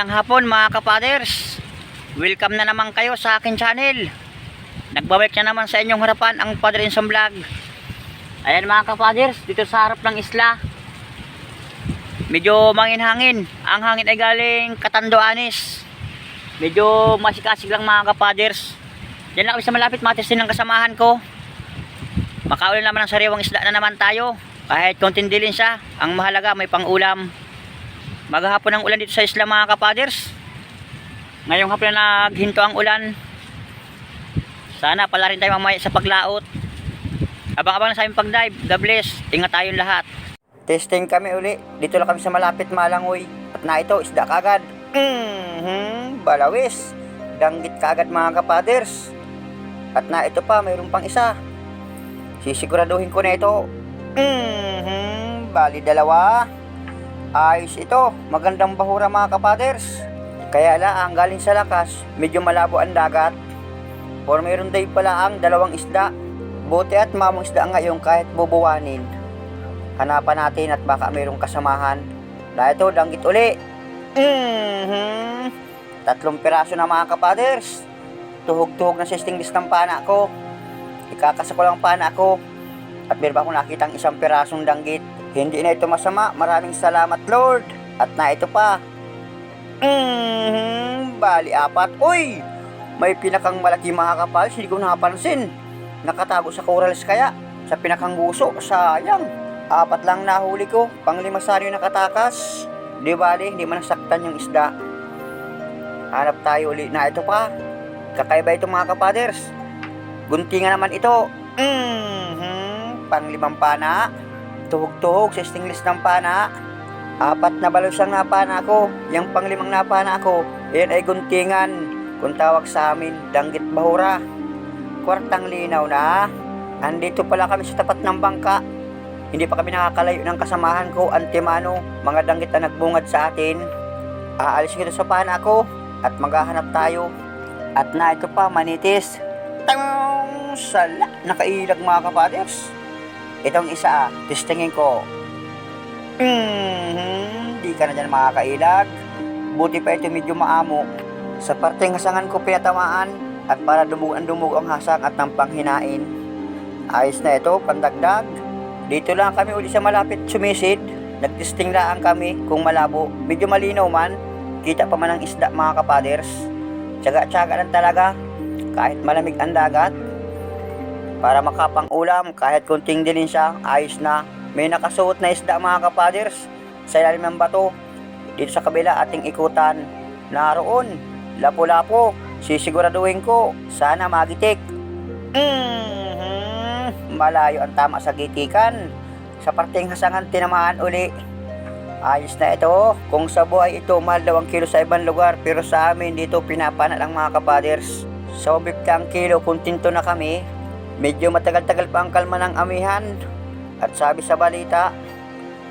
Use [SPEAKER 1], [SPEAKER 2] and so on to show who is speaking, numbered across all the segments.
[SPEAKER 1] Mapagpalang hapon mga kapaders. Welcome na naman kayo sa akin channel. Nagbabalik na naman sa inyong harapan ang Padre Insom Vlog. Ayan mga kapaders, dito sa harap ng isla. Medyo mangin-hangin. Ang hangin ay galing Katanduanes. Medyo masikasig lang mga kapaders. Diyan lang kami sa malapit, matestin ng kasamahan ko. Makaulan naman ng sariwang isda na naman tayo. Kahit konting dilin siya, ang mahalaga may pang-ulam. Maghapon ang ulan dito sa isla mga kapaders. Ngayong hapon na naghinto ang ulan. Sana pala rin tayo mamaya sa paglaot. Abang-abang na sa aming pag-dive. God bless. Ingat tayong lahat. Testing kami uli. Dito lang kami sa malapit Malangoy. At na ito, isda kagad. Mm-hmm, balawis. Danggit kagad mga kapaders. At na ito pa, mayroon pang isa. Sisiguraduhin ko na ito. Mm-hmm, bali dalawa. Ayos ito. Magandang bahura mga kapaders. Kaya la, ang galing sa lakas, medyo malabo ang dagat. Or mayroon day pala ang dalawang isda. Buti at mamong isda ngayon kahit bubuwanin. Hanapan natin at baka mayroong kasamahan. Na ito, danggit uli. mm Tatlong piraso na mga kapaders. Tuhog-tuhog na sa stingless ng pana ko. Ikakasa ko lang pana ko. At meron pa akong nakitang isang pirasong danggit. Hindi na ito masama. Maraming salamat Lord. At na ito pa. mm Bali apat. Uy! May pinakang malaki mga kapal. Hindi ko napansin. Nakatago sa corals kaya. Sa pinakang guso. Sayang. Apat lang nahuli ko. Panglima sa yung nakatakas. Di bali, hindi man nasaktan yung isda. Hanap tayo uli na ito pa. Kakaiba ito mga kapaders. Guntingan naman ito. mm Panglimang pana. Tuhog-tuhog sa stingless ng pana. Apat na balos ang napana ko. Yung panglimang napana ko, yan ay guntingan. Kung tawag sa amin, danggit bahura. Kwartang linaw na. Andito pala kami sa tapat ng bangka. Hindi pa kami nakakalayo ng kasamahan ko, Antimano, mga danggit na nagbungad sa atin. Aalis ko sa pana ko at maghahanap tayo. At na ito pa, manitis. Tang! Sala! Nakailag mga kapaders. Itong isa, testingin ko. Hmm, di ka na dyan makakailag. Buti pa ito medyo maamo. Sa parteng hasangan ko pinatamaan at para dumug ang hasang at ng panghinain. Ayos na ito, pandagdag. Dito lang kami uli sa malapit sumisid. Nagtesting lang kami kung malabo. Medyo malinaw man. Kita pa man ang isda mga kapaders. Tsaga-tsaga lang talaga. Kahit malamig ang dagat. Para makapang ulam, kahit kunting dilin siya, ayos na. May nakasuot na isda mga kapaders sa ilalim ng bato. Dito sa kabila ating ikutan. Naroon, lapo-lapo. Sisiguraduhin ko, sana magitik. mm Malayo ang tama sa gitikan. Sa parteng hasangan tinamaan uli. Ayos na ito. Kung sa buhay ito, mahal daw ang kilo sa ibang lugar. Pero sa amin dito, pinapana lang mga kapaders. Sa 50 ang kilo, kung tinto na kami, medyo matagal-tagal pa ang kalma ng amihan. At sabi sa balita,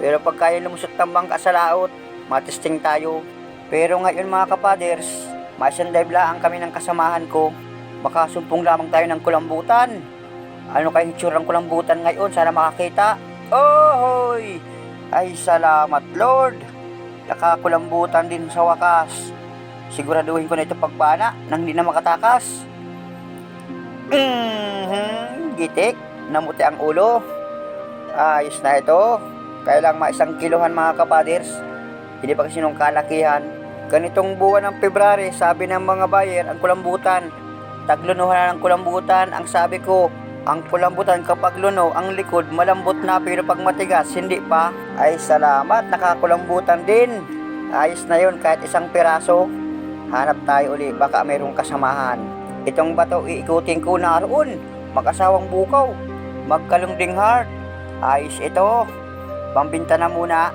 [SPEAKER 1] pero pag kaya lumusot ng bangka sa laot, matesting tayo. Pero ngayon mga kapaders, masandive lang kami ng kasamahan ko. Makasumpong lamang tayo ng kulambutan. Ano kayong itsura ng kulambutan ngayon? Sana makakita. Ohoy! Ay salamat Lord! Nakakulambutan din sa wakas. Siguraduhin ko na ito pagpana nang hindi na makatakas. Mhm, gitik, namuti ang ulo. Ayos na ito. Kailang ma isang kilohan mga kapaders. Hindi pa kasi nung kalakihan. Ganitong buwan ng February, sabi ng mga buyer, ang kulambutan. Taglunuhan na ng kulambutan. Ang sabi ko, ang kulambutan kapag luno, ang likod malambot na pero pag matigas, hindi pa. Ay salamat, nakakulambutan din. Ayos na yun kahit isang piraso. Hanap tayo uli, baka mayroong kasamahan. Itong bato iikutin ko naroon. Mag-asawang bukaw. Magkalungding heart. Ayos ito. Pambinta na muna.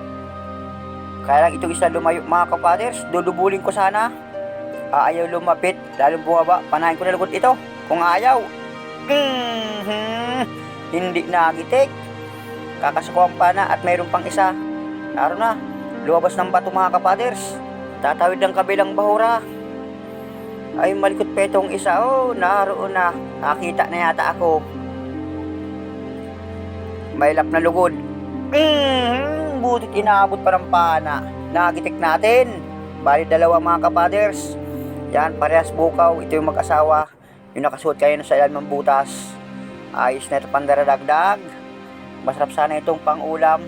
[SPEAKER 1] Kaya lang itong isa lumayo mga kapaders. Dudubulin ko sana. Ayaw lumapit. Lalong bumaba. Panahin ko na lugod ito. Kung ayaw. Mhm. Hindi nagitik. Kakasukuhan pa na at mayroon pang isa. Naroon na. Luwabas ng bato mga kapaders. Tatawid ng kabilang bahura. Ay malikot pa itong isa. Oh, naroon na. Nakita na yata ako. May lap na lugod. Mhm. Butit inaabot pa ng pana. Nagitik natin. Bali dalawa mga kapaders. Yan, parehas bukaw. Ito yung mag-asawa. Yung nakasuot kayo sa ilan ng butas. Ayos na ito pandaradagdag. Masarap sana itong pang-ulam.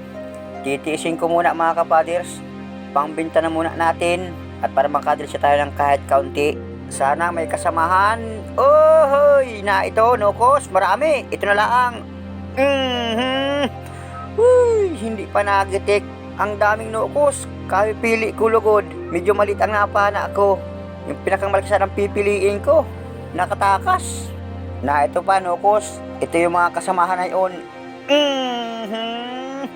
[SPEAKER 1] Titiisin ko muna mga kapaders. Pangbinta na muna natin. At para makadil siya tayo ng kahit kaunti. Sana may kasamahan. Ohoy! Na ito, nukos. Marami. Ito na lang. Mhm. Uy, hindi pa nagitik. Ang daming nukos. Kaya pili ko lugod. Medyo malit ang napana ko. Yung pinakang malaki sana pipiliin ko. Nakatakas. Na ito pa, nukos. Ito yung mga kasamahan na yun. Mhm.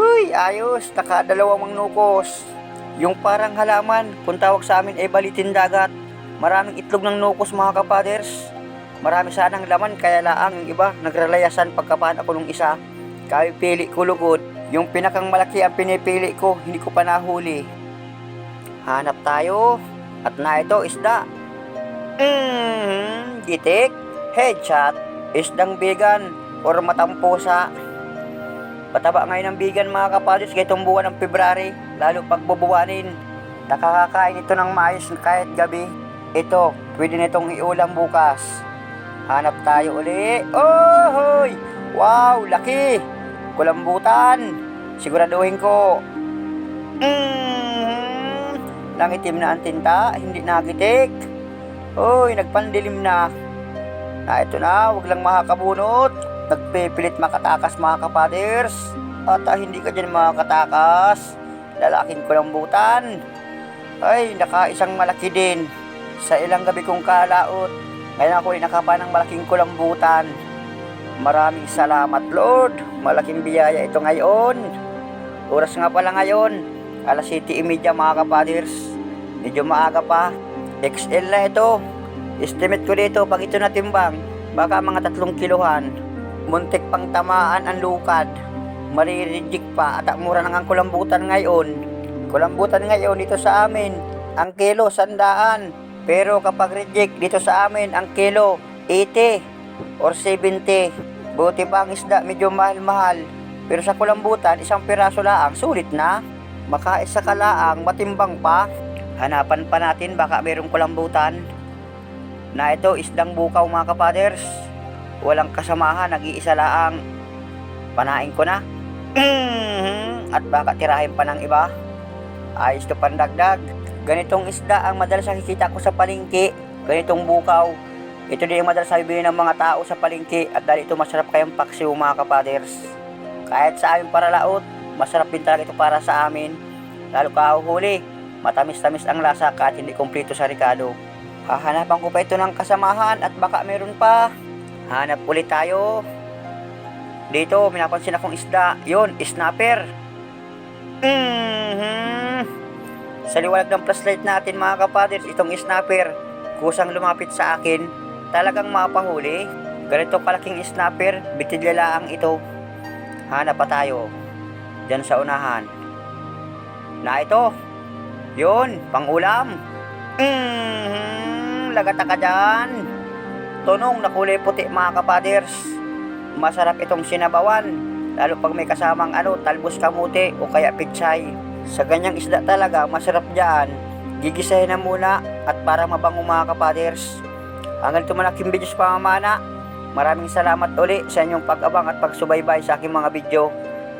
[SPEAKER 1] Uy, ayos. Nakadalawang nukos. Yung parang halaman, kung tawag sa amin ay balitin dagat. Maraming itlog ng nukos mga kapaders. Marami sanang laman kaya laang yung iba nagrelayasan pagkapan ako nung isa. Kaya pili ko lugod. Yung pinakang malaki ang pinipili ko, hindi ko pa nahuli. Hanap tayo. At na ito, isda. Mm, gitik, headshot, isdang bigan, or matampusa. Pataba ngayon ng bigan mga kapadres kaya itong buwan ng February, lalo pag bubuwanin. Nakakakain ito ng maayos kahit gabi. Ito, pwede nitong iulam bukas. Hanap tayo uli. Oh, hoy! Wow, laki! Kulambutan. Siguraduhin ko. Mm, langitim na ang tinta, hindi nagitik. Hoy, nagpandilim na. Na ito na, wag lang makakabunot. Nagpipilit makatakas mga kapaders. At ah, hindi ka dyan makakatakas. Lalaking kulambutan. Ay, nakaisang malaki din. Sa ilang gabi kong kalaot, ngayon ako ay nakapa ng malaking kulambutan. Maraming salamat Lord. Malaking biyaya ito ngayon. Oras nga pala ngayon. Alas 7.30 mga kapaders. Medyo maaga pa. XL na ito. Estimate ko dito pag ito natimbang. Baka mga tatlong kiluhan. Muntik pang tamaan ang lukad. Maririjik pa at mura ng ang kulambutan ngayon. Kulambutan ngayon dito sa amin. Ang kilo, sandaan. Pero kapag reject dito sa amin, ang kilo, 80 or 70. Buti pa ang isda, medyo mahal-mahal. Pero sa kulambutan, isang piraso laang, sulit na. Makaisa ka laang, matimbang pa. Hanapan pa natin, baka mayroong kulambutan. Na ito, isdang bukaw mga kapaders. Walang kasamahan, nag-iisa laang. Panain ko na. At baka tirahin pa ng iba. Ayos to pandagdag. Ganitong isda ang madalas nakikita ko sa palengke. Ganitong bukaw. Ito din ang madalas bibili ng mga tao sa palengke at dahil ito masarap kayong paksiw mga kapaders. Kahit sa aming paralaot, masarap din talaga ito para sa amin. Lalo kahuhuli, matamis-tamis ang lasa kahit hindi kumpleto sa Ricardo. Hahanapan ko pa ito ng kasamahan at baka meron pa. Hanap ulit tayo. Dito, may napansin akong isda. Yun, snapper. Mhm. Sa liwanag ng flashlight natin mga kapaders, itong snapper, kusang lumapit sa akin, talagang mapahuli. Ganito kalaking snapper, bitilya lang ito. Hanap pa tayo. Diyan sa unahan. Na ito. Yun, pangulam. Mhm. Lagata ka dyan. Tunong na kulay puti mga kapaders. Masarap itong sinabawan. Lalo pag may kasamang ano, talbos kamuti o kaya pitsay. Sa ganyang isda talaga, masarap dyan. Gigisahin na muna at para mabango mga kapaders. Hanggang ito malaking video sa pamamana. Maraming salamat uli sa inyong pag-abang at pagsubaybay sa aking mga video.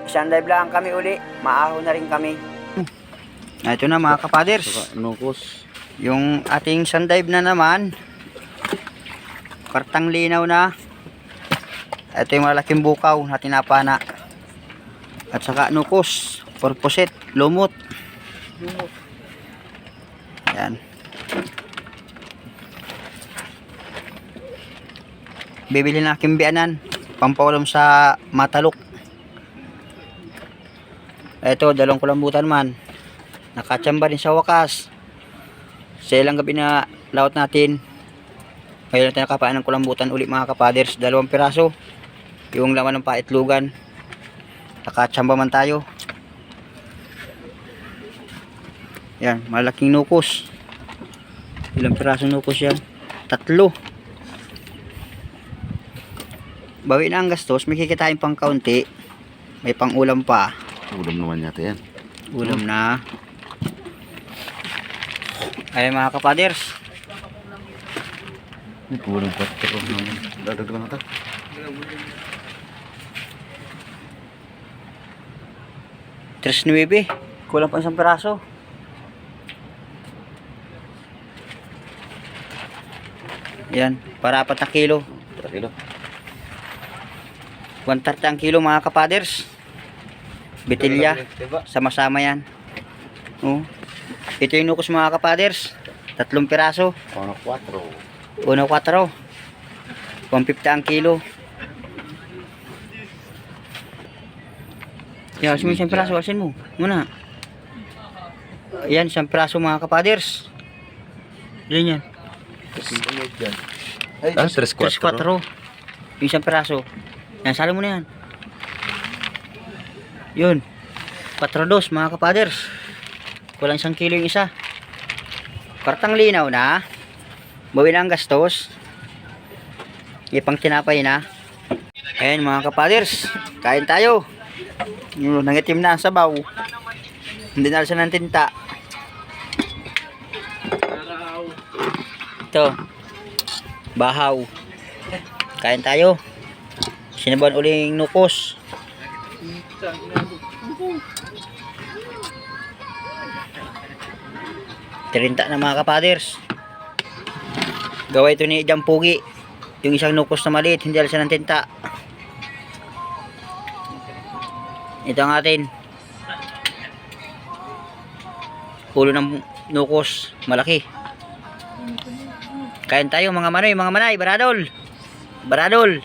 [SPEAKER 1] Isang live lang kami uli. Maaho na rin kami. Ito na mga kapaders.
[SPEAKER 2] Nukos.
[SPEAKER 1] Yung ating sundive na naman. Kartang linaw na. Ito yung malaking bukaw na tinapana. At saka nukos. Purposet. Lumot. Yan. Bibili na aking bianan. Pampaulam sa matalok. Ito, dalawang kulambutan man. Nakachamba rin sa wakas. Sa ilang gabi na laot natin. Ngayon natin nakapaan ng kulambutan uli mga kapaders. Dalawang piraso. Yung laman ng paitlugan. Nakachamba man tayo. Yan, malaking nukos. Ilang pirasong nukos yan? Tatlo. Bawi na ang gastos, may kikitain pang kaunti. May pang ulam pa.
[SPEAKER 2] Ulam naman yata yan.
[SPEAKER 1] Ulam na. Ay mga kapaders.
[SPEAKER 2] Ini kulang kuat terus namun. Dagdagan na ta.
[SPEAKER 1] Tres nuebe. Kulang pa isang piraso. Yan, para apat na kilo.
[SPEAKER 2] Berapa kilo?
[SPEAKER 1] 130 ang kilo mga kapaders. Bitilya. Sama-sama yan. Oh. Ito yung nukos mga kapaders. Tatlong piraso.
[SPEAKER 2] Ono 4.
[SPEAKER 1] Uno 4. 150 ang kilo. Yan, asin mo isang piraso. Asin mo. Muna. Yan, isang piraso mga kapaders. Yan yan.
[SPEAKER 2] Ay, ah, 3
[SPEAKER 1] 3 4. Yung isang piraso. Yan, salo mo na yan. Yun. 4 dos mga kapaders. Kulang isang kilo yung isa. Kartang linaw na. Bawi na ang gastos. Ipang tinapay na. Ayan mga kapaders. Kain tayo. Yung nangitim na ang sabaw. Hindi na siya ng tinta. Ito. Bahaw. Kain tayo. Sinabuan uling nukos. Tirinta na mga kapaders. Gawa ito ni Jampugi. Yung isang nukos na maliit, hindi alas ng tinta. Ito ang atin. Ulo ng nukos, malaki. Kain tayo mga manoy, mga manay, baradol. Baradol.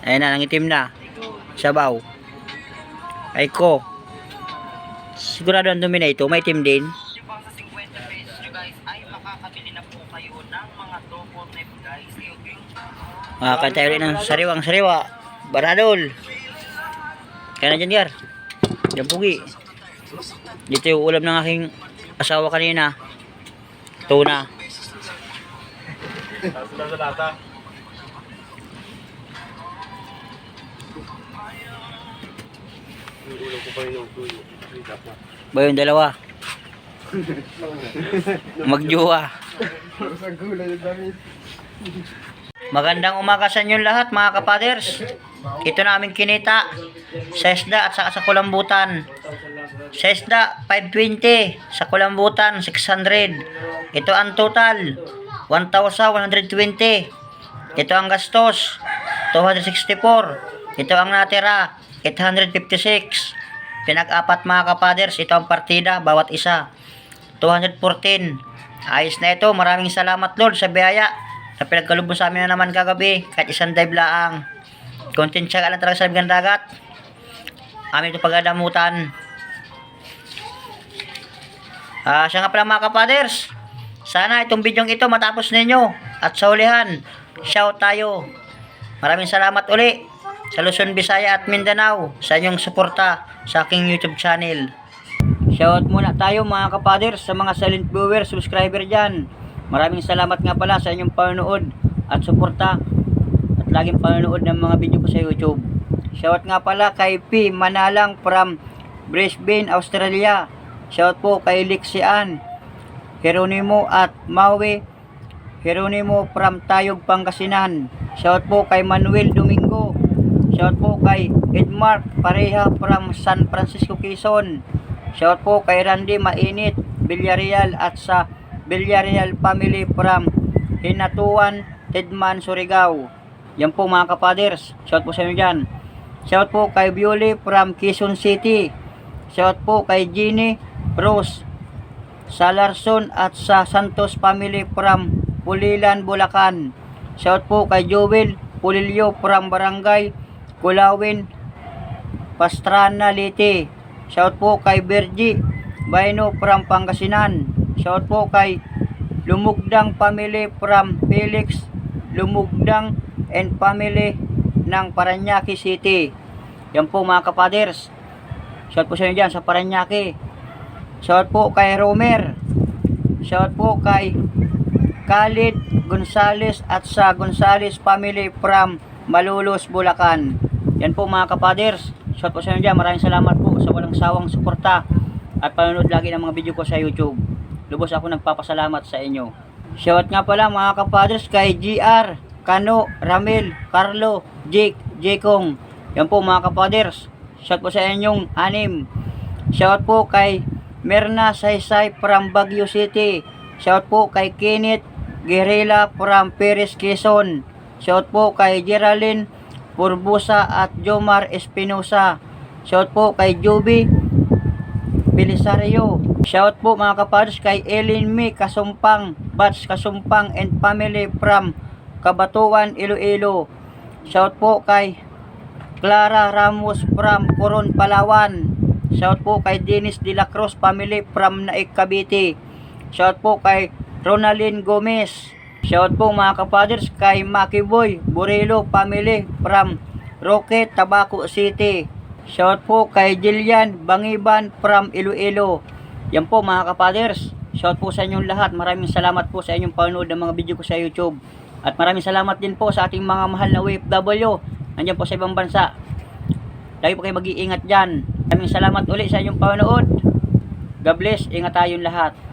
[SPEAKER 1] Ayan na, nangitim na. Sabaw. Ay ko. Sigurado ang dumi na ito, may itim din. Makakain tayo rin ng sariwang sariwa. Baradol. Kaya na dyan, Gar. Yan pugi. Dito yung ulam ng aking asawa kanina. Tuna. Ba yung dalawa? Magjuwa. Magandang umaga sa inyong lahat mga kapaders. Ito namin kinita sa isda at saka sa kulambutan. Sa isda 520, sa kulambutan 600. Ito ang total 1,120. Ito ang gastos 264. Ito ang natira 856. Pinag-apat mga kapaders, ito ang partida bawat isa. 214. Ayos na ito. Maraming salamat Lord sa biyaya na pinagkalubos sa amin na naman kagabi kahit isang dive laang. Konting tiyaga lang talaga sa bigang dagat. Amin ito pagadamutan. Ah, siya nga pala mga kapaders. Sana itong bidyong ito matapos ninyo at sa ulihan, shout tayo. Maraming salamat uli sa Luzon, Visaya at Mindanao sa inyong suporta sa aking YouTube channel. Shout muna tayo mga kapaders sa mga silent viewer, subscriber dyan. Maraming salamat nga pala sa inyong panonood at suporta at laging panonood ng mga video ko sa YouTube. Shout nga pala kay P. Manalang from Brisbane, Australia. Shout po kay Lixian, Geronimo at Maui Geronimo from Tayog, Pangasinan. Shout po kay Manuel Domingo. Shout po kay Edmark Pareha from San Francisco, Quezon. Shout po kay Randy Mainit, Villarreal at sa Villarreal family from Hinatuan, Tedman, Surigao. Yan po mga kapaders. Shout po sa inyo dyan. Shout po kay Bioli from Quezon City. Shout po kay Ginny Rose Salarson at sa Santos family from Pulilan, Bulacan. Shout po kay Joel Pulilio from Barangay Kulawin, Pastrana, Liti. Shout po kay Bergie Baino from Pangasinan. Shout po kay Lumugdang family from Felix Lumugdang and family ng Paranaque City. Yan po mga kapaders. Shout po sa inyo dyan sa Paranaque. Shout po kay Romer. Shout po kay Khalid Gonzales at sa Gonzales family from Malulos, Bulacan. Yan po mga kapaders. Shout po sa inyo dyan. Maraming salamat po sa walang sawang suporta at panonood lagi ng mga video ko sa YouTube. lubos ako nagpapasalamat sa inyo. Shout nga pala mga kapaders kay GR, Kano, Ramil, Carlo, Jake, Jekong. Yan po mga kapaders. Shout po sa inyong anim. Shout po kay Merna Saysay from Baguio City. Shout po kay Kenneth Guerrilla from Perez Quezon. Shout po kay Geraldine Purbusa at Jomar Espinosa. Shout po kay Juby Belisario. Shout po mga kapaders kay Ellen May Kasumpang, Bats Kasumpang and family from Kabatuan, Iloilo. Shout po kay Clara Ramos from Coron, Palawan. Shout po kay Dennis De La Cruz family from Naik, Cavite. Shout po kay Ronaldin Gomez. Shout po mga kapaders kay Maki Boy Borelo family from Roque, Tabaco City. Shout po kay Jillian Bangiban from Iloilo. Yan po mga kapaders. Shout po sa inyong lahat. Maraming salamat po sa inyong panonood ng mga video ko sa YouTube. At maraming salamat din po sa ating mga mahal na OFW. Nandiyan po sa ibang bansa. Lagi po kayo mag-iingat dyan. Maraming salamat ulit sa inyong panonood. God bless. Ingat tayong lahat.